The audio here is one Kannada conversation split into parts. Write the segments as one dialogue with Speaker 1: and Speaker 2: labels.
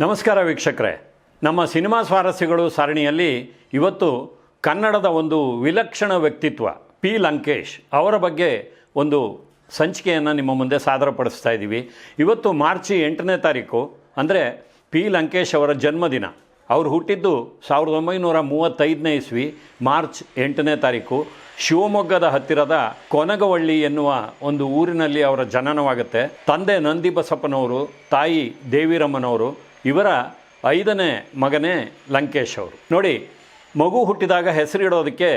Speaker 1: ನಮಸ್ಕಾರ ವೀಕ್ಷಕರೇ. ನಮ್ಮ ಸಿನಿಮಾ ಸ್ವಾರಸ್ಯಗಳು ಸರಣಿಯಲ್ಲಿ ಇವತ್ತು ಕನ್ನಡದ ಒಂದು ವಿಲಕ್ಷಣ ವ್ಯಕ್ತಿತ್ವ, ಪಿ. ಲಂಕೇಶ್ ಅವರ ಬಗ್ಗೆ ಒಂದು ಸಂಚಿಕೆಯನ್ನು ನಿಮ್ಮ ಮುಂದೆ ಸಾದರಪಡಿಸ್ತಾ ಇದ್ದೀವಿ. ಇವತ್ತು ಮಾರ್ಚ್ ಎಂಟನೇ ತಾರೀಕು, ಅಂದರೆ ಪಿ. ಲಂಕೇಶ್ ಅವರ ಜನ್ಮದಿನ. ಅವರು ಹುಟ್ಟಿದ್ದು ಸಾವಿರದ ಒಂಬೈನೂರ ಮೂವತ್ತೈದನೇ ಇಸ್ವಿ, ಮಾರ್ಚ್ ಎಂಟನೇ ತಾರೀಕು. ಶಿವಮೊಗ್ಗದ ಹತ್ತಿರದ ಕೊನಗವಳ್ಳಿ ಎನ್ನುವ ಒಂದು ಊರಿನಲ್ಲಿ ಅವರ ಜನನವಾಗುತ್ತೆ. ತಂದೆ ನಂದಿ ಬಸಪ್ಪನವರು, ತಾಯಿ ದೇವಿರಮ್ಮನವರು ಇವರ ಐದನೇ ಮಗನೇ ಲಂಕೇಶ್ ಅವರು. ನೋಡಿ, ಮಗು ಹುಟ್ಟಿದಾಗ ಹೆಸರಿಡೋದಕ್ಕೆ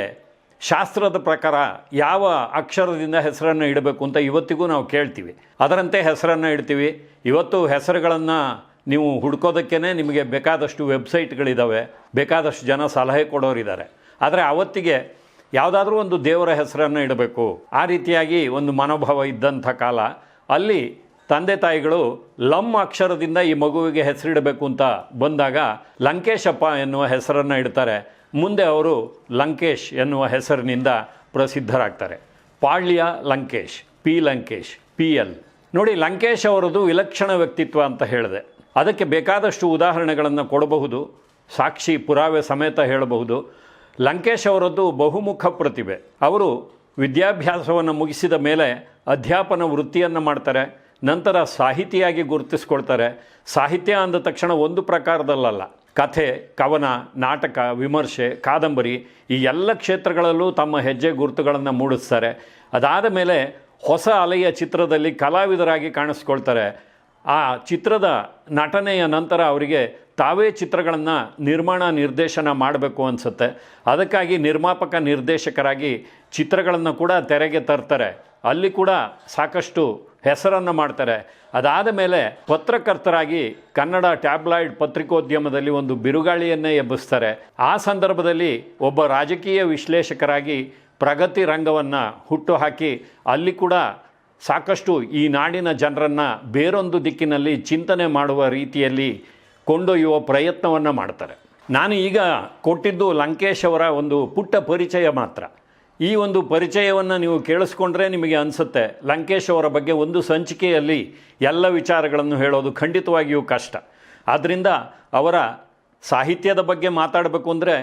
Speaker 1: ಶಾಸ್ತ್ರದ ಪ್ರಕಾರ ಯಾವ ಅಕ್ಷರದಿಂದ ಹೆಸರನ್ನು ಇಡಬೇಕು ಅಂತ ಇವತ್ತಿಗೂ ನಾವು ಕೇಳ್ತೀವಿ. ಅದರಂತೆ ಹೆಸರನ್ನು ಇಡ್ತೀವಿ. ಇವತ್ತು ಹೆಸರುಗಳನ್ನು ನೀವು ಹುಡ್ಕೋದಕ್ಕೇ ನಿಮಗೆ ಬೇಕಾದಷ್ಟು ವೆಬ್ಸೈಟ್ಗಳಿದ್ದಾವೆ ಬೇಕಾದಷ್ಟು ಜನ ಸಲಹೆ ಕೊಡೋರಿದ್ದಾರೆ. ಆದರೆ ಅವತ್ತಿಗೆ ಯಾವುದಾದ್ರೂ ಒಂದು ದೇವರ ಹೆಸರನ್ನು ಇಡಬೇಕು. ಆ ರೀತಿಯಾಗಿ ಒಂದು ಮನೋಭಾವ ಇದ್ದಂಥ ಕಾಲ. ಅಲ್ಲಿ ತಂದೆ ತಾಯಿಗಳು ಲಮ್ ಅಕ್ಷರದಿಂದ ಈ ಮಗುವಿಗೆ ಹೆಸರಿಡಬೇಕು ಅಂತ ಬಂದಾಗ ಲಂಕೇಶಪ್ಪ ಎನ್ನುವ ಹೆಸರನ್ನು ಇಡ್ತಾರೆ. ಮುಂದೆ ಅವರು ಲಂಕೇಶ್ ಎನ್ನುವ ಹೆಸರಿನಿಂದ ಪ್ರಸಿದ್ಧರಾಗ್ತಾರೆ. Palya Lankesh, P Lankesh, P L. ನೋಡಿ, ಲಂಕೇಶ್ ಅವರದು ವಿಲಕ್ಷಣ ವ್ಯಕ್ತಿತ್ವ ಅಂತ ಹೇಳಿದೆ. ಅದಕ್ಕೆ ಬೇಕಾದಷ್ಟು ಉದಾಹರಣೆಗಳನ್ನು ಕೊಡಬಹುದು, ಸಾಕ್ಷಿ ಪುರಾವೆ ಸಮೇತ ಹೇಳಬಹುದು. ಲಂಕೇಶ್ ಅವರದ್ದು ಬಹುಮುಖ ಪ್ರತಿಭೆ. ಅವರು ವಿದ್ಯಾಭ್ಯಾಸವನ್ನು ಮುಗಿಸಿದ ಮೇಲೆ ಅಧ್ಯಾಪನ ವೃತ್ತಿಯನ್ನು ಮಾಡ್ತಾರೆ. ನಂತರ ಸಾಹಿತಿಯಾಗಿ ಗುರುತಿಸ್ಕೊಳ್ತಾರೆ. ಸಾಹಿತ್ಯ ಅಂದ ತಕ್ಷಣ ಒಂದು ಪ್ರಕಾರದಲ್ಲಲ್ಲ. ಕಥೆ, ಕವನ, ನಾಟಕ, ವಿಮರ್ಶೆ, ಕಾದಂಬರಿ ಈ ಎಲ್ಲ ಕ್ಷೇತ್ರಗಳಲ್ಲೂ ತಮ್ಮ ಹೆಜ್ಜೆ ಗುರುತುಗಳನ್ನು ಮೂಡಿಸ್ತಾರೆ. ಅದಾದ ಮೇಲೆ ಹೊಸ ಅಲೆಯ ಚಿತ್ರದಲ್ಲಿ ಕಲಾವಿದರಾಗಿ ಕಾಣಿಸ್ಕೊಳ್ತಾರೆ. ಆ ಚಿತ್ರದ ನಟನೆಯ ನಂತರ ಅವರಿಗೆ ತಾವೇ ಚಿತ್ರಗಳನ್ನು ನಿರ್ಮಾಣ ನಿರ್ದೇಶನ ಮಾಡಬೇಕು ಅನಿಸುತ್ತೆ. ಅದಕ್ಕಾಗಿ ನಿರ್ಮಾಪಕ ನಿರ್ದೇಶಕರಾಗಿ ಚಿತ್ರಗಳನ್ನು ಕೂಡ ತೆರೆಗೆ ತರ್ತಾರೆ. ಅಲ್ಲಿ ಕೂಡ ಸಾಕಷ್ಟು ಹೆಸರನ್ನು ಮಾಡ್ತಾರೆ. ಅದಾದ ಮೇಲೆ ಪತ್ರಕರ್ತರಾಗಿ ಕನ್ನಡ ಟ್ಯಾಬ್ಲಾಯ್ಡ್ ಪತ್ರಿಕೋದ್ಯಮದಲ್ಲಿ ಒಂದು ಬಿರುಗಾಳಿಯನ್ನೇ ಎಬ್ಬಿಸ್ತಾರೆ. ಆ ಸಂದರ್ಭದಲ್ಲಿ ಒಬ್ಬ ರಾಜಕೀಯ ವಿಶ್ಲೇಷಕರಾಗಿ ಪ್ರಗತಿ ರಂಗವನ್ನು ಹುಟ್ಟುಹಾಕಿ ಅಲ್ಲಿ ಕೂಡ ಸಾಕಷ್ಟು ಈ ನಾಡಿನ ಜನರನ್ನು ಬೇರೊಂದು ದಿಕ್ಕಿನಲ್ಲಿ ಚಿಂತನೆ ಮಾಡುವ ರೀತಿಯಲ್ಲಿ ಕೊಂಡೊಯ್ಯುವ ಪ್ರಯತ್ನವನ್ನು ಮಾಡ್ತಾರೆ. ನಾನು ಈಗ ಕೊಟ್ಟಿದ್ದು ಲಂಕೇಶ್ ಅವರ ಒಂದು ಪುಟ್ಟ ಪರಿಚಯ ಮಾತ್ರ. ಈ ಒಂದು ಪರಿಚಯವನ್ನು ನೀವು ಕೇಳಿಸ್ಕೊಂಡ್ರೆ ನಿಮಗೆ ಅನಿಸುತ್ತೆ. ಲಂಕೇಶ್ ಅವರ ಬಗ್ಗೆ ಒಂದು ಸಂಚಿಕೆಯಲ್ಲಿ ಎಲ್ಲ ವಿಚಾರಗಳನ್ನು ಹೇಳೋದು ಖಂಡಿತವಾಗಿಯೂ ಕಷ್ಟ. ಆದ್ದರಿಂದ ಅವರ ಸಾಹಿತ್ಯದ ಬಗ್ಗೆ ಮಾತಾಡಬೇಕು ಅಂದರೆ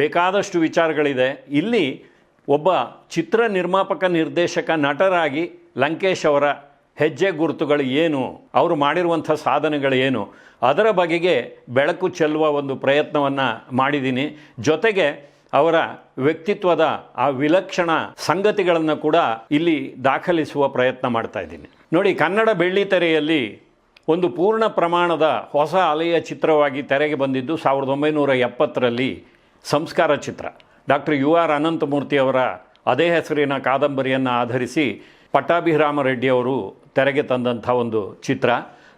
Speaker 1: ಬೇಕಾದಷ್ಟು ವಿಚಾರಗಳಿದೆ. ಇಲ್ಲಿ ಒಬ್ಬ ಚಿತ್ರ ನಿರ್ಮಾಪಕ ನಿರ್ದೇಶಕ ನಟರಾಗಿ ಲಂಕೇಶ್ ಅವರ ಹೆಜ್ಜೆ ಗುರುತುಗಳು ಏನು, ಅವರು ಮಾಡಿರುವಂಥ ಸಾಧನೆಗಳು ಏನು, ಅದರ ಬಗೆಗೆ ಬೆಳಕು ಚೆಲ್ಲುವ ಒಂದು ಪ್ರಯತ್ನವನ್ನು ಮಾಡಿದ್ದೀನಿ. ಜೊತೆಗೆ ಅವರ ವ್ಯಕ್ತಿತ್ವದ ಆ ವಿಲಕ್ಷಣ ಸಂಗತಿಗಳನ್ನು ಕೂಡ ಇಲ್ಲಿ ದಾಖಲಿಸುವ ಪ್ರಯತ್ನ ಮಾಡ್ತಾ ಇದ್ದೀನಿ. ನೋಡಿ, ಕನ್ನಡ ಬೆಳ್ಳಿತೆರೆಯಲ್ಲಿ ಒಂದು ಪೂರ್ಣ ಪ್ರಮಾಣದ ಹೊಸ ಅಲೆಯ ಚಿತ್ರವಾಗಿ ತೆರೆಗೆ ಬಂದಿದ್ದು ಸಾವಿರದ ಒಂಬೈನೂರ ಎಪ್ಪತ್ತರಲ್ಲಿ ಸಂಸ್ಕಾರ ಚಿತ್ರ. ಡಾಕ್ಟರ್ ಯು ಆರ್ ಅನಂತಮೂರ್ತಿ ಅವರ ಅದೇ ಹೆಸರಿನ ಕಾದಂಬರಿಯನ್ನು ಆಧರಿಸಿ ಪಟ್ಟಾಭಿರಾಮ ರೆಡ್ಡಿ ಅವರು ತೆರೆಗೆ ತಂದಂಥ ಒಂದು ಚಿತ್ರ.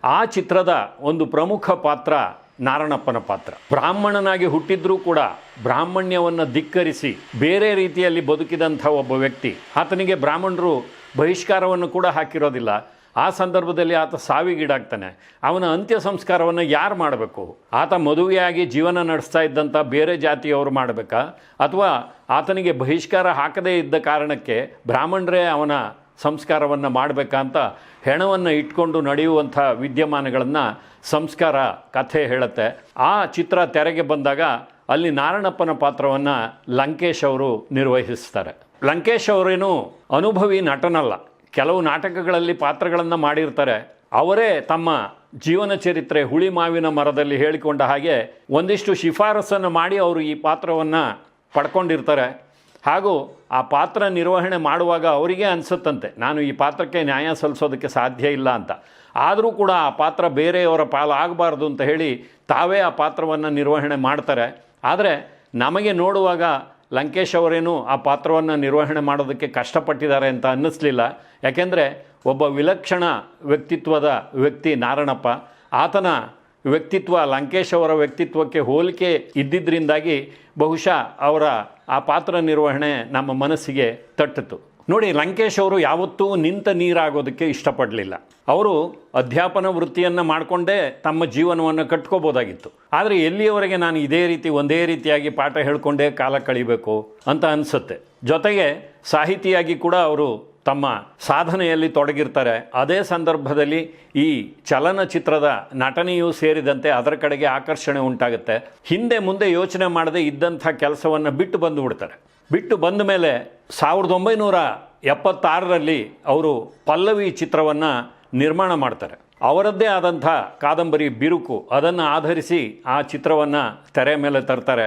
Speaker 1: ಆ ಚಿತ್ರದ ಒಂದು ಪ್ರಮುಖ ಪಾತ್ರ ನಾರಣಪ್ಪನ ಪಾತ್ರ. ಬ್ರಾಹ್ಮಣನಾಗಿ ಹುಟ್ಟಿದ್ರೂ ಕೂಡ ಬ್ರಾಹ್ಮಣ್ಯವನ್ನು ಧಿಕ್ಕರಿಸಿ ಬೇರೆ ರೀತಿಯಲ್ಲಿ ಬದುಕಿದಂಥ ಒಬ್ಬ ವ್ಯಕ್ತಿ, ಆತನಿಗೆ ಬ್ರಾಹ್ಮಣರು ಬಹಿಷ್ಕಾರವನ್ನು ಕೂಡ ಹಾಕಿರೋದಿಲ್ಲ. ಆ ಸಂದರ್ಭದಲ್ಲಿ ಆತ ಸಾವಿಗೀಡಾಗ್ತಾನೆ. ಅವನ ಅಂತ್ಯ ಸಂಸ್ಕಾರವನ್ನು ಯಾರು ಮಾಡಬೇಕು? ಆತ ಮದುವೆಯಾಗಿ ಜೀವನ ನಡೆಸ್ತಾ ಇದ್ದಂಥ ಬೇರೆ ಜಾತಿಯವರು ಮಾಡಬೇಕಾ? ಅಥವಾ ಆತನಿಗೆ ಬಹಿಷ್ಕಾರ ಹಾಕದೇ ಇದ್ದ ಕಾರಣಕ್ಕೆ ಬ್ರಾಹ್ಮಣರೇ ಅವನ ಸಂಸ್ಕಾರವನ್ನು ಮಾಡಬೇಕಂತ ಹೆಣವನ್ನು ಇಟ್ಕೊಂಡು ನಡೆಯುವಂಥ ವಿದ್ಯಮಾನಗಳನ್ನು ಸಂಸ್ಕಾರ ಕಥೆ ಹೇಳುತ್ತೆ. ಆ ಚಿತ್ರ ತೆರೆಗೆ ಬಂದಾಗ ಅಲ್ಲಿ ನಾರಣಪ್ಪನ ಪಾತ್ರವನ್ನು ಲಂಕೇಶ್ ಅವರು ನಿರ್ವಹಿಸ್ತಾರೆ. ಲಂಕೇಶ್ ಅವರೇನು ಅನುಭವಿ ನಟನಲ್ಲ. ಕೆಲವು ನಾಟಕಗಳಲ್ಲಿ ಪಾತ್ರಗಳನ್ನು ಮಾಡಿರ್ತಾರೆ. ಅವರೇ ತಮ್ಮ ಜೀವನ ಚರಿತ್ರೆ ಹುಳಿ ಮಾವಿನ ಮರದಲ್ಲಿ ಹೇಳಿಕೊಂಡ ಹಾಗೆ ಒಂದಿಷ್ಟು ಶಿಫಾರಸನ್ನು ಮಾಡಿ ಅವರು ಈ ಪಾತ್ರವನ್ನು ಪಡ್ಕೊಂಡಿರ್ತಾರೆ. ಹಾಗೂ ಆ ಪಾತ್ರ ನಿರ್ವಹಣೆ ಮಾಡುವಾಗ ಅವರಿಗೆ ಅನಿಸುತ್ತಂತೆ, ನಾನು ಈ ಪಾತ್ರಕ್ಕೆ ನ್ಯಾಯ ಸಲ್ಲಿಸೋದಕ್ಕೆ ಸಾಧ್ಯ ಇಲ್ಲ ಅಂತ. ಆದರೂ ಕೂಡ ಆ ಪಾತ್ರ ಬೇರೆಯವರ ಪಾಲಾಗಬಾರ್ದು ಅಂತ ಹೇಳಿ ತಾವೇ ಆ ಪಾತ್ರವನ್ನು ನಿರ್ವಹಣೆ ಮಾಡ್ತಾರೆ. ಆದರೆ ನಮಗೆ ನೋಡುವಾಗ ಲಂಕೇಶ್ ಅವರೇನು ಆ ಪಾತ್ರವನ್ನು ನಿರ್ವಹಣೆ ಮಾಡೋದಕ್ಕೆ ಕಷ್ಟಪಟ್ಟಿದ್ದಾರೆ ಅಂತ ಅನ್ನಿಸ್ಲಿಲ್ಲ. ಯಾಕೆಂದರೆ ಒಬ್ಬ ವಿಲಕ್ಷಣ ವ್ಯಕ್ತಿತ್ವದ ವ್ಯಕ್ತಿ ನಾರಣಪ್ಪ. ಆತನ ವ್ಯಕ್ತಿತ್ವ, ಲಂಕೇಶ್ ಅವರ ವ್ಯಕ್ತಿತ್ವಕ್ಕೆ ಹೋಲಿಕೆ ಇದ್ದಿದ್ದರಿಂದಾಗಿ ಬಹುಶಃ ಅವರ ಆ ಪಾತ್ರ ನಿರ್ವಹಣೆ ನಮ್ಮ ಮನಸ್ಸಿಗೆ ತಟ್ಟಿತು. ನೋಡಿ, ಲಂಕೇಶ್ ಅವರು ಯಾವತ್ತೂ ನಿಂತ ನೀರಾಗೋದಕ್ಕೆ ಇಷ್ಟಪಡಲಿಲ್ಲ. ಅವರು ಅಧ್ಯಾಪನ ವೃತ್ತಿಯನ್ನು ಮಾಡಿಕೊಂಡೇ ತಮ್ಮ ಜೀವನವನ್ನು ಕಟ್ಕೋಬೋದಾಗಿತ್ತು. ಆದರೆ ಎಲ್ಲಿಯವರೆಗೆ ನಾನು ಇದೇ ರೀತಿ, ಒಂದೇ ರೀತಿಯಾಗಿ ಪಾಠ ಹೇಳ್ಕೊಂಡೇ ಕಾಲ ಕಳಿಬೇಕು ಅಂತ ಅನಿಸುತ್ತೆ. ಜೊತೆಗೆ ಸಾಹಿತಿಯಾಗಿ ಕೂಡ ಅವರು ತಮ್ಮ ಸಾಧನೆಯಲ್ಲಿ ತೊಡಗಿರ್ತಾರೆ. ಅದೇ ಸಂದರ್ಭದಲ್ಲಿ ಈ ಚಲನಚಿತ್ರದ ನಟನೆಯೂ ಸೇರಿದಂತೆ ಅದರ ಕಡೆಗೆ ಆಕರ್ಷಣೆ ಉಂಟಾಗುತ್ತೆ. ಹಿಂದೆ ಮುಂದೆ ಯೋಚನೆ ಮಾಡದೆ ಇದ್ದಂಥ ಕೆಲಸವನ್ನು ಬಿಟ್ಟು ಬಂದು ಬಿಡ್ತಾರೆ ಬಿಟ್ಟು ಬಂದ ಮೇಲೆ ಸಾವಿರದ ಒಂಬೈನೂರ ಎಪ್ಪತ್ತಾರರಲ್ಲಿ ಅವರು ಪಲ್ಲವಿ ಚಿತ್ರವನ್ನು ನಿರ್ಮಾಣ ಮಾಡ್ತಾರೆ. ಅವರದ್ದೇ ಆದಂಥ ಕಾದಂಬರಿ ಬಿರುಕು, ಅದನ್ನು ಆಧರಿಸಿ ಆ ಚಿತ್ರವನ್ನು ತೆರೆ ಮೇಲೆ ತರ್ತಾರೆ.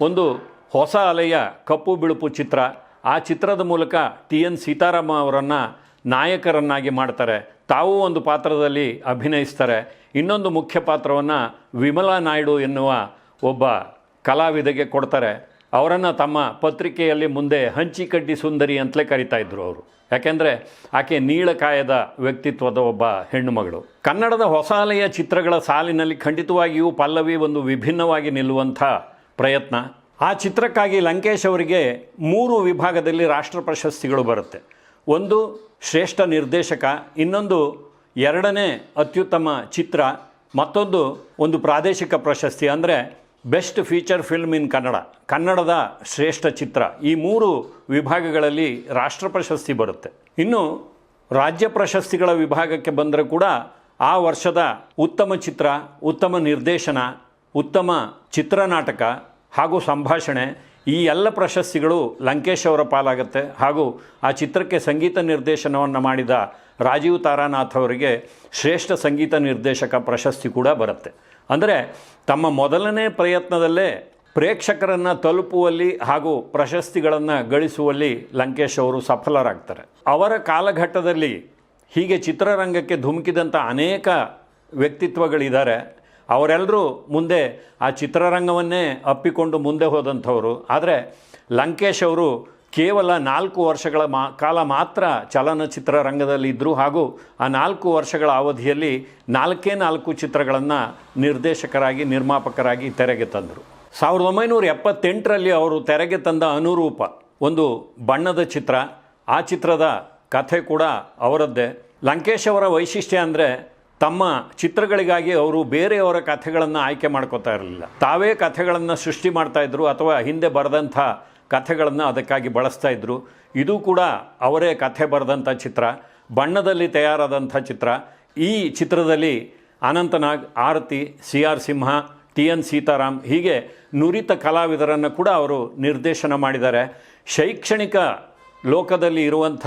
Speaker 1: ಒಂದು ಹೊಸ ಅಲೆಯ ಕಪ್ಪು ಬಿಳುಪು ಚಿತ್ರ ಆ ಚಿತ್ರದ ಮೂಲಕ ಟಿ ಎನ್ ಸೀತಾರಾಮ ಅವರನ್ನು ನಾಯಕರನ್ನಾಗಿ ಮಾಡ್ತಾರೆ. ತಾವೂ ಒಂದು ಪಾತ್ರದಲ್ಲಿ ಅಭಿನಯಿಸ್ತಾರೆ. ಇನ್ನೊಂದು ಮುಖ್ಯ ಪಾತ್ರವನ್ನು ವಿಮಲಾ ನಾಯ್ಡು ಎನ್ನುವ ಒಬ್ಬ ಕಲಾವಿದಗೆ ಕೊಡ್ತಾರೆ. ಅವರನ್ನು ತಮ್ಮ ಪತ್ರಿಕೆಯಲ್ಲಿ ಮುಂದೆ ಹಂಚಿಕಡ್ಡಿ ಸುಂದರಿ ಅಂತಲೇ ಕರಿತಾ ಇದ್ರು ಅವರು. ಯಾಕೆಂದರೆ ಆಕೆ ನೀಳಕಾಯದ ವ್ಯಕ್ತಿತ್ವದ ಒಬ್ಬ ಹೆಣ್ಣುಮಗಳು ಕನ್ನಡದ ಹೊಸ ಅಲೆಯ ಚಿತ್ರಗಳ ಸಾಲಿನಲ್ಲಿ ಖಂಡಿತವಾಗಿಯೂ ಪಲ್ಲವಿ ಒಂದು ವಿಭಿನ್ನವಾಗಿ ನಿಲ್ಲುವಂಥ ಪ್ರಯತ್ನ. ಆ ಚಿತ್ರಕ್ಕಾಗಿ ಲಂಕೇಶ್ ಅವರಿಗೆ ಮೂರು ವಿಭಾಗದಲ್ಲಿ ರಾಷ್ಟ್ರ ಪ್ರಶಸ್ತಿಗಳು ಬರುತ್ತೆ. ಒಂದು ಶ್ರೇಷ್ಠ ನಿರ್ದೇಶಕ, ಇನ್ನೊಂದು ಎರಡನೇ ಅತ್ಯುತ್ತಮ ಚಿತ್ರ, ಮತ್ತೊಂದು ಒಂದು ಪ್ರಾದೇಶಿಕ ಪ್ರಶಸ್ತಿ ಅಂದರೆ best feature film in Kannada ಕನ್ನಡದ ಶ್ರೇಷ್ಠ ಚಿತ್ರ. ಈ ಮೂರು ವಿಭಾಗಗಳಲ್ಲಿ ರಾಷ್ಟ್ರ ಪ್ರಶಸ್ತಿ ಬರುತ್ತೆ. ಇನ್ನು ರಾಜ್ಯ ಪ್ರಶಸ್ತಿಗಳ ವಿಭಾಗಕ್ಕೆ ಬಂದರೆ ಕೂಡ ಆ ವರ್ಷದ ಉತ್ತಮ ಚಿತ್ರ, ಉತ್ತಮ ನಿರ್ದೇಶನ, ಉತ್ತಮ ಚಿತ್ರನಾಟಕ ಹಾಗೂ ಸಂಭಾಷಣೆ, ಈ ಎಲ್ಲ ಪ್ರಶಸ್ತಿಗಳು ಲಂಕೇಶ್ ಅವರ ಪಾಲಾಗುತ್ತೆ. ಹಾಗೂ ಆ ಚಿತ್ರಕ್ಕೆ ಸಂಗೀತ ನಿರ್ದೇಶನವನ್ನು ಮಾಡಿದ ರಾಜೀವ್ ತಾರಾನಾಥ್ ಅವರಿಗೆ ಶ್ರೇಷ್ಠ ಸಂಗೀತ ನಿರ್ದೇಶಕ ಪ್ರಶಸ್ತಿ ಕೂಡ ಬರುತ್ತೆ. ಅಂದರೆ ತಮ್ಮ ಮೊದಲನೇ ಪ್ರಯತ್ನದಲ್ಲೇ ಪ್ರೇಕ್ಷಕರನ್ನು ತಲುಪುವಲ್ಲಿ ಹಾಗೂ ಪ್ರಶಸ್ತಿಗಳನ್ನು ಗಳಿಸುವಲ್ಲಿ ಲಂಕೇಶ್ ಅವರು ಸಫಲರಾಗ್ತಾರೆ. ಅವರ ಕಾಲಘಟ್ಟದಲ್ಲಿ ಹೀಗೆ ಚಿತ್ರರಂಗಕ್ಕೆ ಧುಮುಕಿದಂಥ ಅನೇಕ ವ್ಯಕ್ತಿತ್ವಗಳಿದ್ದಾರೆ. ಅವರೆಲ್ಲರೂ ಮುಂದೆ ಆ ಚಿತ್ರರಂಗವನ್ನೇ ಅಪ್ಪಿಕೊಂಡು ಮುಂದೆ ಹೋದಂಥವರು. ಆದರೆ ಲಂಕೇಶ್ ಅವರು ಕೇವಲ ನಾಲ್ಕು ವರ್ಷಗಳ ಮಾ, ಕಾಲ ಮಾತ್ರ ಚಲನಚಿತ್ರ ರಂಗದಲ್ಲಿ ಇದ್ದರು ಹಾಗೂ ಆ ನಾಲ್ಕು ವರ್ಷಗಳ ಅವಧಿಯಲ್ಲಿ ನಾಲ್ಕೇ ನಾಲ್ಕು ಚಿತ್ರಗಳನ್ನು ನಿರ್ದೇಶಕರಾಗಿ, ನಿರ್ಮಾಪಕರಾಗಿ ತೆರೆಗೆ ತಂದರು. ಸಾವಿರದ ಒಂಬೈನೂರ ಎಪ್ಪತ್ತೆಂಟರಲ್ಲಿ ಅವರು ತೆರೆಗೆ ತಂದ ಅನುರೂಪ ಒಂದು ಬಣ್ಣದ ಚಿತ್ರ. ಆ ಚಿತ್ರದ ಕಥೆ ಕೂಡ ಅವರದ್ದೇ. ಲಂಕೇಶ್ ಅವರ ವೈಶಿಷ್ಟ್ಯ ಅಂದರೆ ತಮ್ಮ ಚಿತ್ರಗಳಿಗಾಗಿ ಅವರು ಬೇರೆಯವರ ಕಥೆಗಳನ್ನು ಆಯ್ಕೆ ಮಾಡ್ಕೋತಾ ಇರಲಿಲ್ಲ. ತಾವೇ ಕಥೆಗಳನ್ನು ಸೃಷ್ಟಿ ಮಾಡ್ತಾ ಇದ್ರು ಅಥವಾ ಹಿಂದೆ ಬರೆದಂಥ ಕಥೆಗಳನ್ನು ಅದಕ್ಕಾಗಿ ಬಳಸ್ತಾ ಇದ್ದರು ಇದು ಕೂಡ ಅವರೇ ಕಥೆ ಬರೆದಂಥ ಚಿತ್ರ, ಬಣ್ಣದಲ್ಲಿ ತಯಾರಾದಂಥ ಚಿತ್ರ. ಈ ಚಿತ್ರದಲ್ಲಿ Ananthnag, Aarathi C R Simha T N Seetharam ಹೀಗೆ ನುರಿತ ಕಲಾವಿದರನ್ನು ಕೂಡ ಅವರು ನಿರ್ದೇಶನ ಮಾಡಿದ್ದಾರೆ. ಶೈಕ್ಷಣಿಕ ಲೋಕದಲ್ಲಿ ಇರುವಂಥ